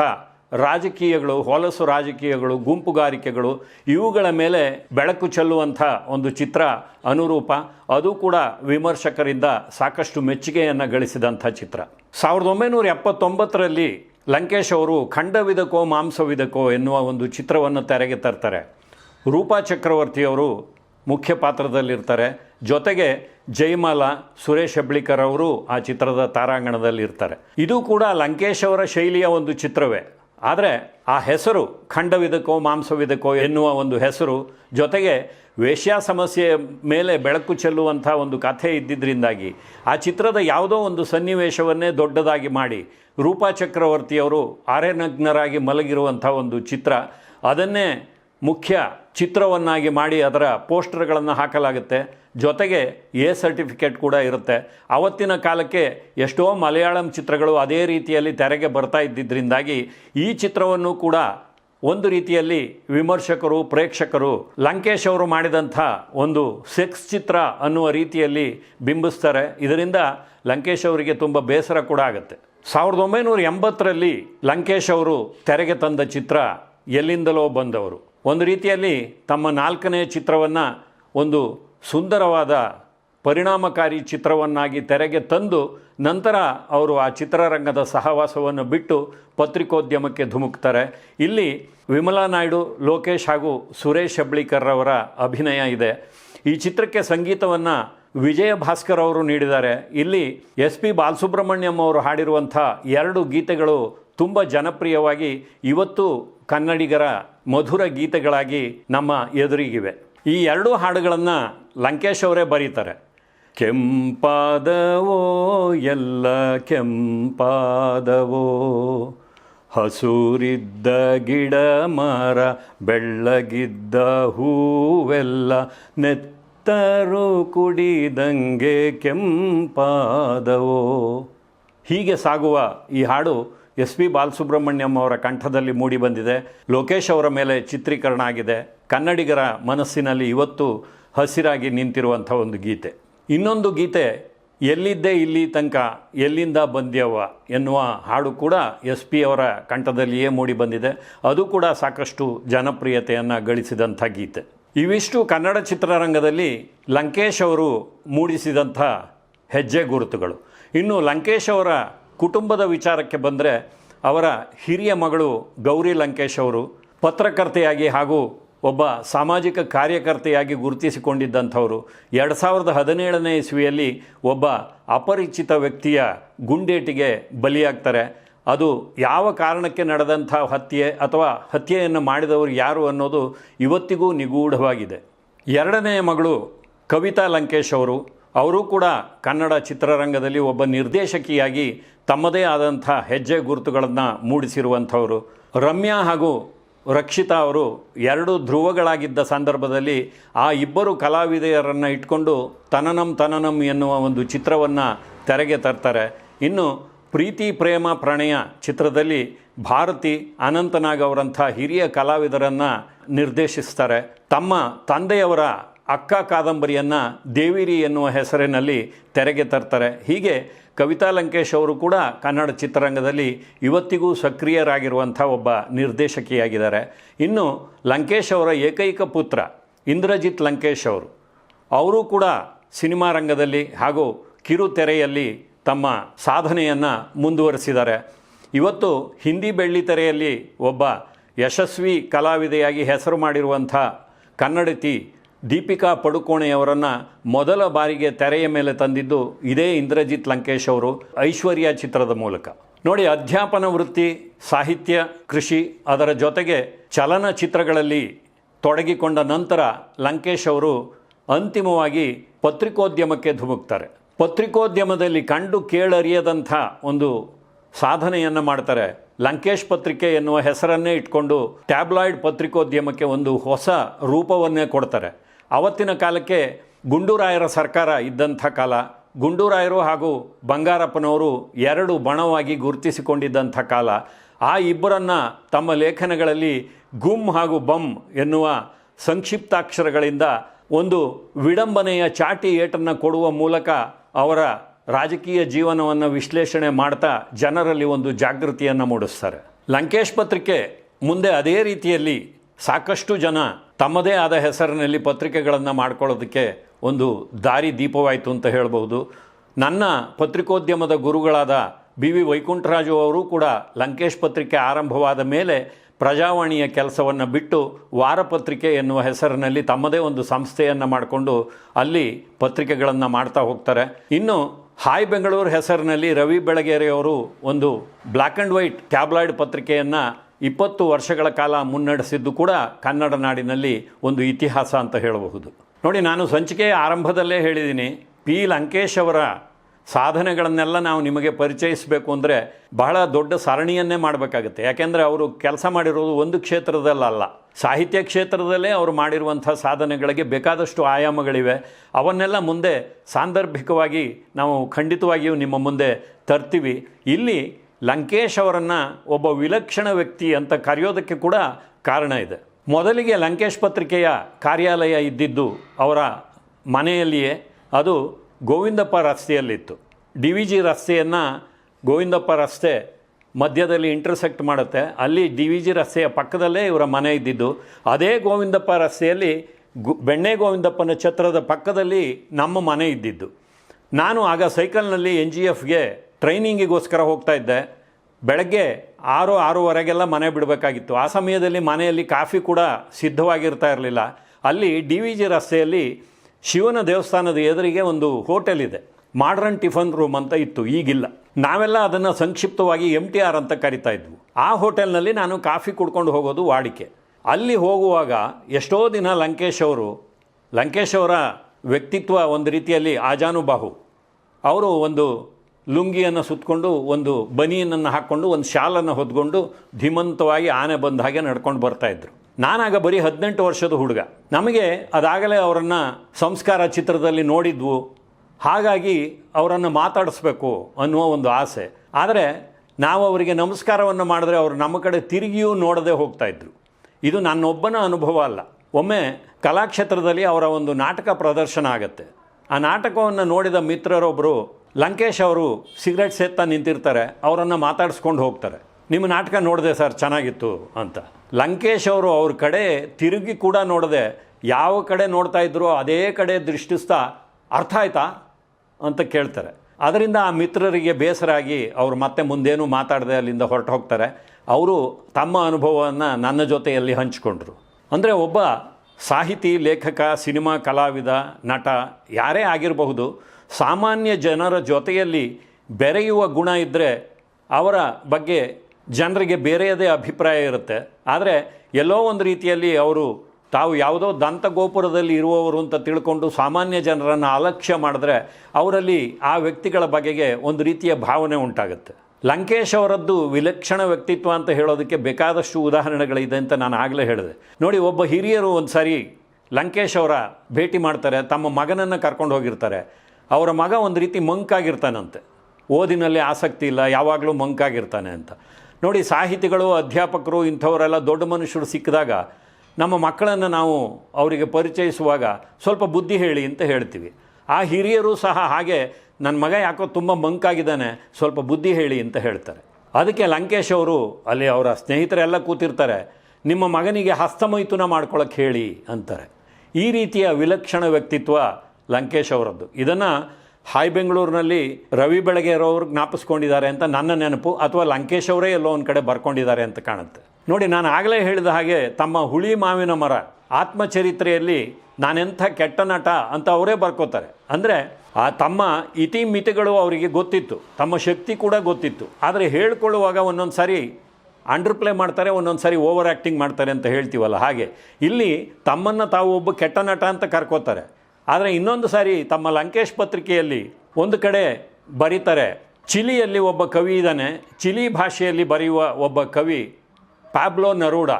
Speaker 1: ರಾಜಕೀಯಗಳು, ಹೊಲಸು ರಾಜಕೀಯಗಳು, ಗುಂಪುಗಾರಿಕೆಗಳು, ಇವುಗಳ ಮೇಲೆ ಬೆಳಕು ಚೆಲ್ಲುವಂಥ ಒಂದು ಚಿತ್ರ ಅನುರೂಪ. ಅದು ಕೂಡ ವಿಮರ್ಶಕರಿಂದ ಸಾಕಷ್ಟು ಮೆಚ್ಚುಗೆಯನ್ನು ಗಳಿಸಿದಂಥ ಚಿತ್ರ. ಸಾವಿರದ ಒಂಬೈನೂರ ಎಪ್ಪತ್ತೊಂಬತ್ತರಲ್ಲಿ ಲಂಕೇಶ್ ಅವರು ಖಂಡವಿದಕೋ, ಮಾಂಸವಿದಕೋ ಎನ್ನುವ ಒಂದು ಚಿತ್ರವನ್ನು ತೆರೆಗೆ ತರ್ತಾರೆ. ರೂಪಾ ಚಕ್ರವರ್ತಿಯವರು ಮುಖ್ಯ ಪಾತ್ರದಲ್ಲಿರ್ತಾರೆ. ಜೊತೆಗೆ ಜಯಮಾಲ, ಸುರೇಶ್ ಹೆಬ್ಳಿಕರ್ ಅವರು ಆ ಚಿತ್ರದ ತಾರಾಂಗಣದಲ್ಲಿ ಇರ್ತಾರೆ ಇದು ಕೂಡ ಲಂಕೇಶ್ ಅವರ ಶೈಲಿಯ ಒಂದು ಚಿತ್ರವೇ. ಆದರೆ ಆ ಹೆಸರು ಖಂಡವಿದಕ್ಕೋ ಮಾಂಸವಿದಕ್ಕೋ ಎನ್ನುವ ಒಂದು ಹೆಸರು ಜೊತೆಗೆ ವೇಶ್ಯಾ ಸಮಸ್ಯೆಯ ಮೇಲೆ ಬೆಳಕು ಚೆಲ್ಲುವಂಥ ಒಂದು ಕಥೆ ಇದ್ದಿದ್ದರಿಂದಾಗಿ ಆ ಚಿತ್ರದ ಯಾವುದೋ ಒಂದು ಸನ್ನಿವೇಶವನ್ನೇ ದೊಡ್ಡದಾಗಿ ಮಾಡಿ ರೂಪಾ ಚಕ್ರವರ್ತಿಯವರು ಆರ್ಯನಗ್ನರಾಗಿ ಮಲಗಿರುವಂಥ ಒಂದು ಚಿತ್ರ. ಅದನ್ನೇ ಮುಖ್ಯ ಚಿತ್ರವನ್ನಾಗಿ ಮಾಡಿ ಅದರ ಪೋಸ್ಟರ್ಗಳನ್ನು ಹಾಕಲಾಗುತ್ತೆ. ಜೊತೆಗೆ ಎ ಸರ್ಟಿಫಿಕೇಟ್ ಕೂಡ ಇರುತ್ತೆ. ಆವತ್ತಿನ ಕಾಲಕ್ಕೆ ಎಷ್ಟೋ ಮಲಯಾಳಂ ಚಿತ್ರಗಳು ಅದೇ ರೀತಿಯಲ್ಲಿ ತೆರೆಗೆ ಬರ್ತಾ ಇದ್ದಿದ್ದರಿಂದಾಗಿ ಈ ಚಿತ್ರವನ್ನು ಕೂಡ ಒಂದು ರೀತಿಯಲ್ಲಿ ವಿಮರ್ಶಕರು, ಪ್ರೇಕ್ಷಕರು, ಲಂಕೇಶ್ ಅವರು ಮಾಡಿದಂಥ ಒಂದು ಸೆಕ್ಸ್ ಚಿತ್ರ ಅನ್ನುವ ರೀತಿಯಲ್ಲಿ ಬಿಂಬಿಸ್ತಾರೆ. ಇದರಿಂದ ಲಂಕೇಶ್ ಅವರಿಗೆ ತುಂಬ ಬೇಸರ ಕೂಡ ಆಗುತ್ತೆ. ಸಾವಿರದ ಒಂಬೈನೂರ ಎಂಬತ್ತರಲ್ಲಿ ಲಂಕೇಶ್ ಅವರು ತೆರೆಗೆ ತಂದ ಚಿತ್ರ ಎಲ್ಲಿಂದಲೋ ಬಂದವರು. ಒಂದು ರೀತಿಯಲ್ಲಿ ತಮ್ಮ ನಾಲ್ಕನೇ ಚಿತ್ರವನ್ನು ಒಂದು ಸುಂದರವಾದ ಪರಿಣಾಮಕಾರಿ ಚಿತ್ರವನ್ನಾಗಿ ತೆರೆಗೆ ತಂದು ನಂತರ ಅವರು ಆ ಚಿತ್ರರಂಗದ ಸಹವಾಸವನ್ನು ಬಿಟ್ಟು ಪತ್ರಿಕೋದ್ಯಮಕ್ಕೆ ಧುಮುಕ್ತಾರೆ. ಇಲ್ಲಿ ವಿಮಲಾ ನಾಯ್ಡು, ಲೋಕೇಶ್ ಹಾಗೂ ಸುರೇಶ್ ಹೆಬ್ಳಿಕರ್ ಅವರ ಅಭಿನಯ ಇದೆ. ಈ ಚಿತ್ರಕ್ಕೆ ಸಂಗೀತವನ್ನು ವಿಜಯ ಭಾಸ್ಕರ್ ಅವರು ನೀಡಿದ್ದಾರೆ. ಇಲ್ಲಿ ಎಸ್ ಪಿ ಬಾಲಸುಬ್ರಹ್ಮಣ್ಯಂ ಅವರು ಹಾಡಿರುವಂಥ ಎರಡು ಗೀತೆಗಳು ತುಂಬ ಜನಪ್ರಿಯವಾಗಿ ಇವತ್ತು ಕನ್ನಡಿಗರ ಮಧುರ ಗೀತೆಗಳಾಗಿ ನಮ್ಮ ಎದುರಿಗಿವೆ. ಈ ಎರಡೂ ಹಾಡುಗಳನ್ನು ಲಂಕೇಶ್ ಅವರೇ ಬರೀತಾರೆ. ಕೆಂಪಾದವೋ, ಎಲ್ಲ ಕೆಂಪಾದವೋ, ಹಸೂರಿದ್ದ ಗಿಡ ಮರ, ಬೆಳ್ಳಗಿದ್ದ ಹೂವೆಲ್ಲ ನೆತ್ತರು ಕುಡಿದಂಗೆ ಕೆಂಪಾದವೋ. ಹೀಗೆ ಸಾಗುವ ಈ ಹಾಡು ಎಸ್ ಪಿ ಬಾಲಸುಬ್ರಹ್ಮಣ್ಯಂ ಅವರ ಕಂಠದಲ್ಲಿ ಮೂಡಿಬಂದಿದೆ ಲೋಕೇಶ್ ಅವರ ಮೇಲೆ ಚಿತ್ರೀಕರಣ ಆಗಿದೆ. ಕನ್ನಡಿಗರ ಮನಸ್ಸಿನಲ್ಲಿ ಇವತ್ತು ಹಸಿರಾಗಿ ನಿಂತಿರುವಂಥ ಒಂದು ಗೀತೆ. ಇನ್ನೊಂದು ಗೀತೆ, ಎಲ್ಲಿದ್ದೇ ಇಲ್ಲಿ ತನಕ, ಎಲ್ಲಿಂದ ಬಂದ್ಯವ ಎನ್ನುವ ಹಾಡು ಕೂಡ ಎಸ್ ಪಿ ಅವರ ಕಂಠದಲ್ಲಿಯೇ ಮೂಡಿ ಬಂದಿದೆ. ಅದು ಕೂಡ ಸಾಕಷ್ಟು ಜನಪ್ರಿಯತೆಯನ್ನು ಗಳಿಸಿದಂಥ ಗೀತೆ. ಇವಿಷ್ಟು ಕನ್ನಡ ಚಿತ್ರರಂಗದಲ್ಲಿ ಲಂಕೇಶ್ ಅವರು ಮೂಡಿಸಿದಂಥ ಹೆಜ್ಜೆ ಗುರುತುಗಳು. ಇನ್ನು ಲಂಕೇಶ್ ಅವರ ಕುಟುಂಬದ ವಿಚಾರಕ್ಕೆ ಬಂದರೆ ಅವರ ಹಿರಿಯ ಮಗಳು ಗೌರಿ ಲಂಕೇಶ್ ಅವರು ಪತ್ರಕರ್ತೆಯಾಗಿ ಹಾಗೂ ಒಬ್ಬ ಸಾಮಾಜಿಕ ಕಾರ್ಯಕರ್ತೆಯಾಗಿ ಗುರುತಿಸಿಕೊಂಡಿದ್ದಂಥವರು. ಎರಡು ಸಾವಿರದ ಹದಿನೇಳನೇ ಇಸ್ವಿಯಲ್ಲಿ ಒಬ್ಬ ಅಪರಿಚಿತ ವ್ಯಕ್ತಿಯ ಗುಂಡೇಟಿಗೆ ಬಲಿಯಾಗ್ತಾರೆ. ಅದು ಯಾವ ಕಾರಣಕ್ಕೆ ನಡೆದಂಥ ಹತ್ಯೆ ಅಥವಾ ಹತ್ಯೆಯನ್ನು ಮಾಡಿದವರು ಯಾರು ಅನ್ನೋದು ಇವತ್ತಿಗೂ ನಿಗೂಢವಾಗಿದೆ. ಎರಡನೆಯ ಮಗಳು ಕವಿತಾ ಲಂಕೇಶ್ ಅವರು ಅವರು ಕೂಡ ಕನ್ನಡ ಚಿತ್ರರಂಗದಲ್ಲಿ ಒಬ್ಬ ನಿರ್ದೇಶಕಿಯಾಗಿ ತಮ್ಮದೇ ಆದಂಥ ಹೆಜ್ಜೆ ಗುರುತುಗಳನ್ನು ಮೂಡಿಸಿರುವಂಥವರು. ರಮ್ಯಾ ಹಾಗೂ ರಕ್ಷಿತಾ ಅವರು ಎರಡು ಧ್ರುವಗಳಾಗಿದ್ದ ಸಂದರ್ಭದಲ್ಲಿ ಆ ಇಬ್ಬರು ಕಲಾವಿದೆಯರನ್ನು ಇಟ್ಕೊಂಡು ತನನಂ ತನನಂ ಎನ್ನುವ ಒಂದು ಚಿತ್ರವನ್ನು ತೆರೆಗೆ ತರ್ತಾರೆ. ಇನ್ನು ಪ್ರೀತಿ ಪ್ರೇಮ ಪ್ರಣಯ ಚಿತ್ರದಲ್ಲಿ ಭಾರತಿ ಅನಂತನಾಗ್ ಅವರಂಥ ಹಿರಿಯ ಕಲಾವಿದರನ್ನು ನಿರ್ದೇಶಿಸ್ತಾರೆ. ತಮ್ಮ ತಂದೆಯವರ ಅಕ್ಕ ಕಾದಂಬರಿಯನ್ನು ದೇವಿರಿ ಎನ್ನುವ ಹೆಸರಿನಲ್ಲಿ ತೆರೆಗೆ ತರ್ತಾರೆ. ಹೀಗೆ ಕವಿತಾ ಲಂಕೇಶ್ ಅವರು ಕೂಡ ಕನ್ನಡ ಚಿತ್ರರಂಗದಲ್ಲಿ ಇವತ್ತಿಗೂ ಸಕ್ರಿಯರಾಗಿರುವಂಥ ಒಬ್ಬ ನಿರ್ದೇಶಕಿಯಾಗಿದ್ದಾರೆ. ಇನ್ನು ಲಂಕೇಶ್ ಅವರ ಏಕೈಕ ಪುತ್ರ ಇಂದ್ರಜಿತ್ ಲಂಕೇಶ್ ಅವರು. ಅವರು ಕೂಡ ಸಿನಿಮಾ ರಂಗದಲ್ಲಿ ಹಾಗೂ ಕಿರುತೆರೆಯಲ್ಲಿ ತಮ್ಮ ಸಾಧನೆಯನ್ನು ಮುಂದುವರೆಸಿದ್ದಾರೆ. ಇವತ್ತು ಹಿಂದಿ ಬೆಳ್ಳಿ ತೆರೆಯಲ್ಲಿ ಒಬ್ಬ ಯಶಸ್ವಿ ಕಲಾವಿದೆಯಾಗಿ ಹೆಸರು ಮಾಡಿರುವಂಥ ಕನ್ನಡತಿ ದೀಪಿಕಾ ಪಡುಕೋಣೆಯವರನ್ನು ಮೊದಲ ಬಾರಿಗೆ ತೆರೆಯ ಮೇಲೆ ತಂದಿದ್ದು ಇದೇ ಇಂದ್ರಜಿತ್ ಲಂಕೇಶ್ ಅವರು ಐಶ್ವರ್ಯ ಚಿತ್ರದ ಮೂಲಕ. ನೋಡಿ, ಅಧ್ಯಾಪನ ವೃತ್ತಿ, ಸಾಹಿತ್ಯ, ಕೃಷಿ ಅದರ ಜೊತೆಗೆ ಚಲನಚಿತ್ರಗಳಲ್ಲಿ ತೊಡಗಿಕೊಂಡ ನಂತರ ಲಂಕೇಶ್ ಅವರು ಅಂತಿಮವಾಗಿ ಪತ್ರಿಕೋದ್ಯಮಕ್ಕೆ ಧುಮುಕ್ತಾರೆ. ಪತ್ರಿಕೋದ್ಯಮದಲ್ಲಿ ಕಂಡು ಕೇಳರಿಯದಂಥ ಒಂದು ಸಾಧನೆಯನ್ನು ಮಾಡ್ತಾರೆ. ಲಂಕೇಶ್ ಪತ್ರಿಕೆ ಎನ್ನುವ ಹೆಸರನ್ನೇ ಇಟ್ಕೊಂಡು ಟ್ಯಾಬ್ಲಾಯ್ಡ್ ಪತ್ರಿಕೋದ್ಯಮಕ್ಕೆ ಒಂದು ಹೊಸ ರೂಪವನ್ನೇ ಕೊಡ್ತಾರೆ. ಅವತ್ತಿನ ಕಾಲಕ್ಕೆ ಗುಂಡೂರಾಯರ ಸರ್ಕಾರ ಇದ್ದಂಥ ಕಾಲ, ಗುಂಡೂರಾಯರು ಹಾಗೂ ಬಂಗಾರಪ್ಪನವರು ಎರಡು ಬಣವಾಗಿ ಗುರುತಿಸಿಕೊಂಡಿದ್ದಂಥ ಕಾಲ, ಆ ಇಬ್ಬರನ್ನು ತಮ್ಮ ಲೇಖನಗಳಲ್ಲಿ ಗುಮ್ ಹಾಗೂ ಬಮ್ ಎನ್ನುವ ಸಂಕ್ಷಿಪ್ತಾಕ್ಷರಗಳಿಂದ ಒಂದು ವಿಡಂಬನೆಯ ಚಾಟಿ ಏಟನ್ನು ಕೊಡುವ ಮೂಲಕ ಅವರ ರಾಜಕೀಯ ಜೀವನವನ್ನು ವಿಶ್ಲೇಷಣೆ ಮಾಡ್ತಾ ಜನರಲ್ಲಿ ಒಂದು ಜಾಗೃತಿಯನ್ನು ಮೂಡಿಸ್ತಾರೆ. ಲಂಕೇಶ್ ಪತ್ರಿಕೆ ಮುಂದೆ ಅದೇ ರೀತಿಯಲ್ಲಿ ಸಾಕಷ್ಟು ಜನ ತಮ್ಮದೇ ಆದ ಹೆಸರಿನಲ್ಲಿ ಪತ್ರಿಕೆಗಳನ್ನು ಮಾಡ್ಕೊಳ್ಳೋದಕ್ಕೆ ಒಂದು ದಾರಿ ದೀಪವಾಯಿತು ಅಂತ ಹೇಳಬಹುದು. ನನ್ನ ಪತ್ರಿಕೋದ್ಯಮದ ಗುರುಗಳಾದ ಬಿ ವಿ ವೈಕುಂಠರಾಜು ಅವರು ಕೂಡ ಲಂಕೇಶ್ ಪತ್ರಿಕೆ ಆರಂಭವಾದ ಮೇಲೆ ಪ್ರಜಾವಾಣಿಯ ಕೆಲಸವನ್ನು ಬಿಟ್ಟು ವಾರಪತ್ರಿಕೆ ಎನ್ನುವ ಹೆಸರಿನಲ್ಲಿ ತಮ್ಮದೇ ಒಂದು ಸಂಸ್ಥೆಯನ್ನು ಮಾಡಿಕೊಂಡು ಅಲ್ಲಿ ಪತ್ರಿಕೆಗಳನ್ನು ಮಾಡ್ತಾ ಹೋಗ್ತಾರೆ. ಇನ್ನು ಹಾಯ್ ಬೆಂಗಳೂರು ಹೆಸರಿನಲ್ಲಿ ರವಿ ಬೆಳಗೆರೆಯವರು ಒಂದು ಬ್ಲ್ಯಾಕ್ ಆ್ಯಂಡ್ ವೈಟ್ ಟ್ಯಾಬ್ಲಾಯ್ಡ್ ಪತ್ರಿಕೆಯನ್ನು ಇಪ್ಪತ್ತು ವರ್ಷಗಳ ಕಾಲ ಮುನ್ನಡೆಸಿದ್ದು ಕೂಡ ಕನ್ನಡ ನಾಡಿನಲ್ಲಿ ಒಂದು ಇತಿಹಾಸ ಅಂತ ಹೇಳಬಹುದು. ನೋಡಿ, ನಾನು ಸಂಚಿಕೆಯ ಆರಂಭದಲ್ಲೇ ಹೇಳಿದ್ದೀನಿ. ಪಿ. ಲಂಕೇಶ್ ಅವರ ಸಾಧನೆಗಳನ್ನೆಲ್ಲ ನಾವು ನಿಮಗೆ ಪರಿಚಯಿಸಬೇಕು ಅಂದರೆ ಬಹಳ ದೊಡ್ಡ ಸರಣಿಯನ್ನೇ ಮಾಡಬೇಕಾಗುತ್ತೆ. ಯಾಕೆಂದರೆ ಅವರು ಕೆಲಸ ಮಾಡಿರೋದು ಒಂದು ಕ್ಷೇತ್ರದಲ್ಲಲ್ಲ ಸಾಹಿತ್ಯ ಕ್ಷೇತ್ರದಲ್ಲೇ ಅವರು ಮಾಡಿರುವಂಥ ಸಾಧನೆಗಳಿಗೆ ಬೇಕಾದಷ್ಟು ಆಯಾಮಗಳಿವೆ. ಅವನ್ನೆಲ್ಲ ಮುಂದೆ ಸಾಂದರ್ಭಿಕವಾಗಿ ನಾವು ಖಂಡಿತವಾಗಿಯೂ ನಿಮ್ಮ ಮುಂದೆ ತರ್ತೀವಿ. ಇಲ್ಲಿ ಲಂಕೇಶ್ ಅವರನ್ನು ಒಬ್ಬ ವಿಲಕ್ಷಣ ವ್ಯಕ್ತಿ ಅಂತ ಕರೆಯೋದಕ್ಕೆ ಕೂಡ ಕಾರಣ ಇದೆ. ಮೊದಲಿಗೆ ಲಂಕೇಶ್ ಪತ್ರಿಕೆಯ ಕಾರ್ಯಾಲಯ ಇದ್ದಿದ್ದು ಅವರ ಮನೆಯಲ್ಲಿಯೇ, ಅದು ಗೋವಿಂದಪ್ಪ ರಸ್ತೆಯಲ್ಲಿತ್ತು. ಡಿ ವಿ ಜಿ ರಸ್ತೆಯನ್ನು ಗೋವಿಂದಪ್ಪ ರಸ್ತೆ ಮಧ್ಯದಲ್ಲಿ ಇಂಟರ್ಸೆಕ್ಟ್ ಮಾಡುತ್ತೆ. ಅಲ್ಲಿ ಡಿ ವಿ ಜಿ ರಸ್ತೆಯ ಪಕ್ಕದಲ್ಲೇ ಇವರ ಮನೆ ಇದ್ದಿದ್ದು. ಅದೇ ಗೋವಿಂದಪ್ಪ ರಸ್ತೆಯಲ್ಲಿ ಗು, ಬೆಣ್ಣೆ ಗೋವಿಂದಪ್ಪನ ಛತ್ರದ ಪಕ್ಕದಲ್ಲಿ ನಮ್ಮ ಮನೆ ಇದ್ದಿದ್ದು. ನಾನು ಆಗ ಸೈಕಲ್ನಲ್ಲಿ ಎನ್ ಜಿ ಎಫ್ಗೆ ಟ್ರೈನಿಂಗಿಗೋಸ್ಕರ ಹೋಗ್ತಾ ಇದ್ದೆ. ಬೆಳಗ್ಗೆ ಆರು, ಆರೂವರೆಗೆಲ್ಲ ಮನೆ ಬಿಡಬೇಕಾಗಿತ್ತು. ಆ ಸಮಯದಲ್ಲಿ ಮನೆಯಲ್ಲಿ ಕಾಫಿ ಕೂಡ ಸಿದ್ಧವಾಗಿರ್ತಾ ಇರಲಿಲ್ಲ. ಅಲ್ಲಿ ಡಿ ವಿ ಜಿ ರಸ್ತೆಯಲ್ಲಿ ಶಿವನ ದೇವಸ್ಥಾನದ ಎದುರಿಗೆ ಒಂದು ಹೋಟೆಲ್ ಇದೆ. ಮಾಡ್ರನ್ ಟಿಫನ್ ರೂಮ್ ಅಂತ ಇತ್ತು. ಈಗಿಲ್ಲ. ನಾವೆಲ್ಲ ಅದನ್ನು ಸಂಕ್ಷಿಪ್ತವಾಗಿ ಎಂ ಟಿ ಆರ್ ಅಂತ ಕರಿತಾ ಇದ್ವು. ಆ ಹೋಟೆಲ್ನಲ್ಲಿ ನಾನು ಕಾಫಿ ಕುಡ್ಕೊಂಡು ಹೋಗೋದು ವಾಡಿಕೆ. ಅಲ್ಲಿ ಹೋಗುವಾಗ ಎಷ್ಟೋ ದಿನ ಲಂಕೇಶ್ ಅವರು, ಲಂಕೇಶ್ ಅವರ ವ್ಯಕ್ತಿತ್ವ ಒಂದು ರೀತಿಯಲ್ಲಿ ಆಜಾನುಬಾಹು. ಅವರು ಒಂದು ಲುಂಗಿಯನ್ನು ಸುತ್ತಕೊಂಡು ಒಂದು ಬನಿಯನನ್ನು ಹಾಕ್ಕೊಂಡು ಒಂದು ಶಾಲನ್ನು ಹೊದ್ಕೊಂಡು ಧೀಮಂತವಾಗಿ ಆನೆ ಬಂದ ಹಾಗೆ ನಡ್ಕೊಂಡು ಬರ್ತಾಯಿದ್ರು ನಾನಾಗ ಬರೀ ಹದಿನೆಂಟು ವರ್ಷದ ಹುಡುಗ. ನಮಗೆ ಅದಾಗಲೇ ಅವರನ್ನು ಸಂಸ್ಕಾರ ಚಿತ್ರದಲ್ಲಿ ನೋಡಿದ್ವು. ಹಾಗಾಗಿ ಅವರನ್ನು ಮಾತಾಡಿಸ್ಬೇಕು ಅನ್ನುವ ಒಂದು ಆಸೆ. ಆದರೆ ನಾವು ಅವರಿಗೆ ನಮಸ್ಕಾರವನ್ನು ಮಾಡಿದ್ರೆ ಅವರು ನಮ್ಮ ಕಡೆ ತಿರುಗಿಯೂ ನೋಡದೆ ಹೋಗ್ತಾ ಇದ್ರು. ಇದು ನನ್ನೊಬ್ಬನ ಅನುಭವ ಅಲ್ಲ. ಒಮ್ಮೆ ಕಲಾಕ್ಷೇತ್ರದಲ್ಲಿ ಅವರ ಒಂದು ನಾಟಕ ಪ್ರದರ್ಶನ ಆಗುತ್ತೆ. ಆ ನಾಟಕವನ್ನು ನೋಡಿದ ಮಿತ್ರರೊಬ್ಬರು ಲಂಕೇಶ್ ಅವರು ಸಿಗರೆಟ್ ಸೇತ್ತಾ ನಿಂತಿರ್ತಾರೆ, ಅವರನ್ನು ಮಾತಾಡಿಸ್ಕೊಂಡು ಹೋಗ್ತಾರೆ. ನಿಮ್ಮ ನಾಟಕ ನೋಡಿದೆ ಸರ್, ಚೆನ್ನಾಗಿತ್ತು ಅಂತ. ಲಂಕೇಶ್ ಅವರು ಅವ್ರ ಕಡೆ ತಿರುಗಿ ಕೂಡ ನೋಡದೆ, ಯಾವ ಕಡೆ ನೋಡ್ತಾ ಇದ್ರೋ ಅದೇ ಕಡೆ ದೃಷ್ಟಿಸ್ತಾ ಅರ್ಥ ಆಯ್ತಾ ಅಂತ ಕೇಳ್ತಾರೆ. ಅದರಿಂದ ಆ ಮಿತ್ರರಿಗೆ ಬೇಸರಾಗಿ ಅವರು ಮತ್ತೆ ಮುಂದೇನು ಮಾತಾಡದೆ ಅಲ್ಲಿಂದ ಹೊರಟು ಹೋಗ್ತಾರೆ. ಅವರು ತಮ್ಮ ಅನುಭವವನ್ನು ನನ್ನ ಜೊತೆಯಲ್ಲಿ ಹಂಚಿಕೊಂಡ್ರು. ಅಂದರೆ ಒಬ್ಬ ಸಾಹಿತಿ, ಲೇಖಕ, ಸಿನಿಮಾ ಕಲಾವಿದ, ನಟ ಯಾರೇ ಆಗಿರಬಹುದು ಸಾಮಾನ್ಯ ಜನರ ಜೊತೆಯಲ್ಲಿ ಬೆರೆಯುವ ಗುಣ ಇದ್ದರೆ ಅವರ ಬಗ್ಗೆ ಜನರಿಗೆ ಬೇರೆಯದೇ ಅಭಿಪ್ರಾಯ ಇರುತ್ತೆ. ಆದರೆ ಎಲ್ಲೋ ಒಂದು ರೀತಿಯಲ್ಲಿ ಅವರು ತಾವು ಯಾವುದೋ ದಂತಗೋಪುರದಲ್ಲಿ ಇರುವವರು ಅಂತ ತಿಳ್ಕೊಂಡು ಸಾಮಾನ್ಯ ಜನರನ್ನು ಅಲಕ್ಷ್ಯ ಮಾಡಿದ್ರೆ ಅವರಲ್ಲಿ ಆ ವ್ಯಕ್ತಿಗಳ ಬಗೆಗೆ ಒಂದು ರೀತಿಯ ಭಾವನೆ ಉಂಟಾಗುತ್ತೆ. ಲಂಕೇಶ್ ಅವರದ್ದು ವಿಲಕ್ಷಣ ವ್ಯಕ್ತಿತ್ವ ಅಂತ ಹೇಳೋದಕ್ಕೆ ಬೇಕಾದಷ್ಟು ಉದಾಹರಣೆಗಳಿದೆ ಅಂತ ನಾನು ಆಗಲೇ ಹೇಳಿದೆ. ನೋಡಿ, ಒಬ್ಬ ಹಿರಿಯರು ಒಂದು ಸಾರಿ ಲಂಕೇಶ್ ಅವರ ಭೇಟಿ ಮಾಡ್ತಾರೆ, ತಮ್ಮ ಮಗನನ್ನು ಕರ್ಕೊಂಡು ಹೋಗಿರ್ತಾರೆ. ಅವರ ಮಗ ಒಂದು ರೀತಿ ಮಂಕಾಗಿರ್ತಾನಂತೆ. ಓದಿನಲ್ಲಿ ಆಸಕ್ತಿ ಇಲ್ಲ, ಯಾವಾಗಲೂ ಮಂಕಾಗಿರ್ತಾನೆ ಅಂತ. ನೋಡಿ, ಸಾಹಿತಿಗಳು, ಅಧ್ಯಾಪಕರು, ಇಂಥವರೆಲ್ಲ ದೊಡ್ಡ ಮನುಷ್ಯರು ಸಿಕ್ಕಿದಾಗ ನಮ್ಮ ಮಕ್ಕಳನ್ನು ನಾವು ಅವರಿಗೆ ಪರಿಚಯಿಸುವಾಗ ಸ್ವಲ್ಪ ಬುದ್ಧಿ ಹೇಳಿ ಅಂತ ಹೇಳ್ತೀವಿ. ಆ ಹಿರಿಯರು ಸಹ ಹಾಗೆ, ನನ್ನ ಮಗ ಯಾಕೋ ತುಂಬ ಮಂಕಾಗಿದ್ದಾನೆ, ಸ್ವಲ್ಪ ಬುದ್ಧಿ ಹೇಳಿ ಅಂತ ಹೇಳ್ತಾರೆ. ಅದಕ್ಕೆ ಲಂಕೇಶ್ ಅವರು, ಅಲ್ಲಿ ಅವರ ಸ್ನೇಹಿತರೆಲ್ಲ ಕೂತಿರ್ತಾರೆ, ನಿಮ್ಮ ಮಗನಿಗೆ ಹಸ್ತಮೈಥುನ ಮಾಡ್ಕೊಳಕ್ಕೆ ಹೇಳಿ ಅಂತಾರೆ. ಈ ರೀತಿಯ ವಿಲಕ್ಷಣ ವ್ಯಕ್ತಿತ್ವ ಲಂಕೇಶ್ ಅವರದ್ದು. ಇದನ್ನು ಹಾಯ್ ಬೆಂಗಳೂರಿನಲ್ಲಿ ರವಿ ಬೆಳಗ್ಗೆ ಇರೋರು ಜ್ಞಾಪಿಸ್ಕೊಂಡಿದ್ದಾರೆ ಅಂತ ನನ್ನ ನೆನಪು, ಅಥವಾ ಲಂಕೇಶ್ ಅವರೇ ಎಲ್ಲೋ ಒಂದು ಕಡೆ ಬರ್ಕೊಂಡಿದ್ದಾರೆ ಅಂತ ಕಾಣುತ್ತೆ. ನೋಡಿ, ನಾನು ಆಗಲೇ ಹೇಳಿದ ಹಾಗೆ ತಮ್ಮ ಹುಳಿ ಮಾವಿನ ಮರ ಆತ್ಮಚರಿತ್ರೆಯಲ್ಲಿ ನಾನೆಂಥ ಕೆಟ್ಟ ನಟ ಅಂತ ಅವರೇ ಬರ್ಕೋತಾರೆ. ಅಂದರೆ ಆ ತಮ್ಮ ಇತಿಮಿತಿಗಳು ಅವರಿಗೆ ಗೊತ್ತಿತ್ತು. ತಮ್ಮ ಶಕ್ತಿ ಕೂಡ ಗೊತ್ತಿತ್ತು. ಆದರೆ ಹೇಳ್ಕೊಳ್ಳುವಾಗ ಒಂದೊಂದು ಸಾರಿ ಅಂಡರ್ ಪ್ಲೇ ಮಾಡ್ತಾರೆ, ಒಂದೊಂದು ಸಾರಿ ಓವರ್ ಆ್ಯಕ್ಟಿಂಗ್ ಮಾಡ್ತಾರೆ ಅಂತ ಹೇಳ್ತೀವಲ್ಲ ಹಾಗೆ. ಇಲ್ಲಿ ತಮ್ಮನ್ನು ತಾವು ಒಬ್ಬ ಕೆಟ್ಟ ನಟ ಅಂತ ಕರ್ಕೋತಾರೆ. ಆದರೆ ಇನ್ನೊಂದು ಸಾರಿ ತಮ್ಮ ಲಂಕೇಶ್ ಪತ್ರಿಕೆಯಲ್ಲಿ ಒಂದು ಕಡೆ ಬರೀತಾರೆ, ಚಿಲಿಯಲ್ಲಿ ಒಬ್ಬ ಕವಿ ಇದ್ದಾನೆ, ಚಿಲಿ ಭಾಷೆಯಲ್ಲಿ ಬರೆಯುವ ಒಬ್ಬ ಕವಿ ಪ್ಯಾಬ್ಲೋ ನರೂಡ.